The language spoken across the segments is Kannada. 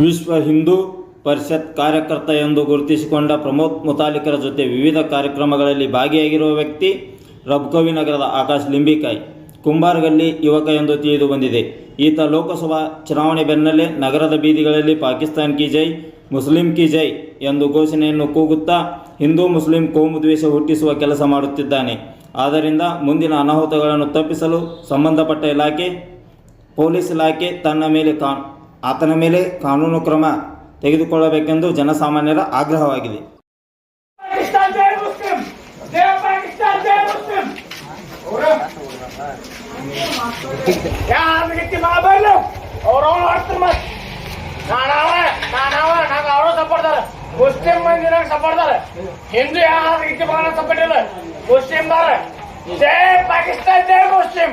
ವಿಶ್ವ ಹಿಂದೂ ಪರಿಷತ್ ಕಾರ್ಯಕರ್ತ ಎಂದು ಗುರುತಿಸಿಕೊಂಡ ಪ್ರಮೋದ್ ಮುತಾಲಿಕರ ಜೊತೆ ವಿವಿಧ ಕಾರ್ಯಕ್ರಮಗಳಲ್ಲಿ ಭಾಗಿಯಾಗಿರುವ ವ್ಯಕ್ತಿ ರಬ್ಕೋವಿ ನಗರದ ಆಕಾಶ್ ಲಿಂಬಿಕಾಯಿ. ಕುಂಬಾರ್ಗಲ್ಲಿ ಯುವಕ ಎಂದು ತಿಳಿದು ಬಂದಿದೆ. ಈತ ಲೋಕಸಭಾ ಚುನಾವಣೆ ಬೆನ್ನಲ್ಲೇ ನಗರದ ಬೀದಿಗಳಲ್ಲಿ ಪಾಕಿಸ್ತಾನ್ ಕಿ ಜೈ, ಮುಸ್ಲಿಂ ಕಿ ಜೈ ಎಂದು ಘೋಷಣೆಯನ್ನು ಕೂಗುತ್ತಾ ಹಿಂದೂ ಮುಸ್ಲಿಂ ಕೋಮು ದ್ವೇಷ ಹುಟ್ಟಿಸುವ ಕೆಲಸ ಮಾಡುತ್ತಿದ್ದಾನೆ. ಆದ್ದರಿಂದ ಮುಂದಿನ ಅನಾಹುತಗಳನ್ನು ತಪ್ಪಿಸಲು ಸಂಬಂಧಪಟ್ಟ ಇಲಾಖೆ, ಪೊಲೀಸ್ ಇಲಾಖೆ ತನ್ನ ಮೇಲೆ ಕಾ ಆತನ ಮೇಲೆ ಕಾನೂನು ಕ್ರಮ ತೆಗೆದುಕೊಳ್ಳಬೇಕೆಂದು ಜನಸಾಮಾನ್ಯರ ಆಗ್ರಹವಾಗಿದೆ. ಮುಸ್ಲಿಂ ಮಂದಿ ನಂಗೆ ಸಪೋರ್ಟ್ ಅದಾರ ಹಿಂದೂ ಯಾವ ರೀತಿ ಮಗನ ಸಪೋರ್ಟ್ ಇಲ್ಲ. ಮುಸ್ಲಿಂ ದಾರ ಜೈ ಪಾಕಿಸ್ತಾನ, ಜೈ ಮುಸ್ಲಿಂ.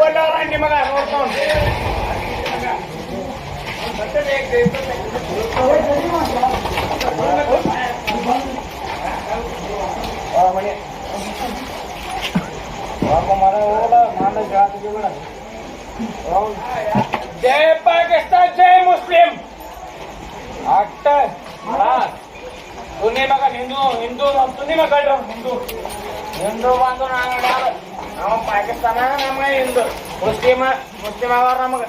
ಬಲ್ಲ ನಿಮಗ ನೋಡ್ತಾವ್ જય પાકિસ્તાન જય મુસ્લિમ ಆಗ್ತಾರೆ ಸುನ್ನಿ ಮಗ ಹಿಂದೂ ಹಿಂದೂ ಸುನ್ನಿ ಮಕ್ಕಳು ಹಿಂದೂ ಹಿಂದೂ ಬಂದು ನಾನು ನಾವು ಪಾಕಿಸ್ತಾನ ನಮ್ಮ ಹಿಂದೂ ಮುಸ್ಲಿಮ ಮುಸ್ಲಿಮ್ ಅವ್ರ ನಮಗೆ